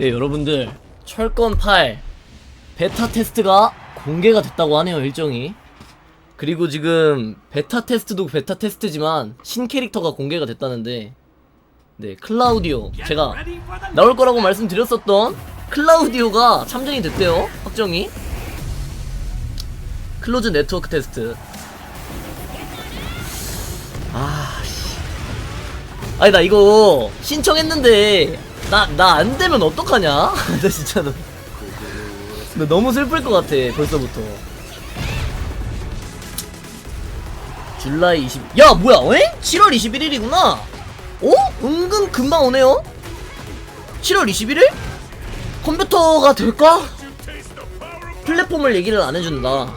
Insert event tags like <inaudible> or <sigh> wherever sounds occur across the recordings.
네 여러분들. 철권 8 베타 테스트가 공개가 됐다고 하네요 일정이. 그리고 지금 베타 테스트도 베타 테스트지만 신 캐릭터가 공개가 됐다는데. 네 클라우디오. 제가 나올 거라고 말씀드렸었던 클라우디오가 참전이 됐대요 확정이. 클로즈 네트워크 테스트. 아 씨. 아니 나 이거 신청했는데 나 나 안 되면 어떡하냐? <laughs> 나 진짜 너, 너 너무 슬플 것 같아 벌써부터. 줄라이 20. 야 뭐야? 에? 7월 21일이구나. 어? 은근 금방 오네요. 7월 21일? 컴퓨터가 될까? 플랫폼을 얘기를 안 해준다.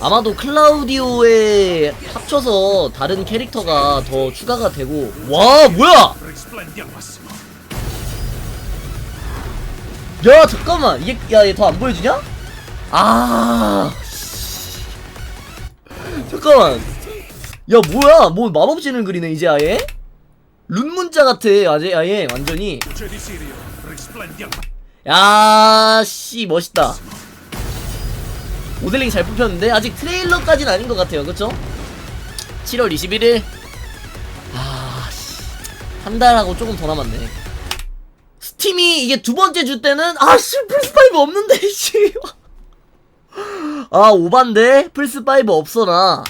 아마도 클라우디오에 합쳐서 다른 캐릭터가 더 추가가 되고. 와 뭐야? 야 잠깐만. 이게 야얘 더 안 보여주냐? 아. 씨. 잠깐만. 야 뭐야? 뭐 마법진을 그리네 이제 아예? 룬 문자 같아 아재 아예 완전히. 야씨 멋있다. 모델링 잘 뽑혔는데? 아직 트레일러까지는 아닌 것 같아요. 그쵸? 7월 21일 아씨 한 달하고 조금 더 남았네 스팀이 이게 두 번째 주 때는 아씨 플스5 없는데 <laughs> 씨. 아 오반데 플스5 없어나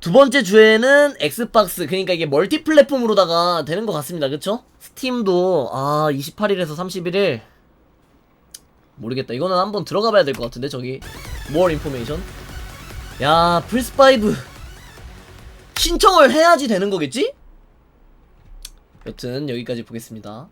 두 번째 주에는 엑스박스 그러니까 이게 멀티 플랫폼으로다가 되는 것 같습니다 그쵸? 스팀도 아 28일에서 31일 모르겠다. 이거는 한번 들어가 봐야 될 것 같은데 저기 more information. 야 플스5 신청을 해야지 되는 거겠지? 여튼 여기까지 보겠습니다.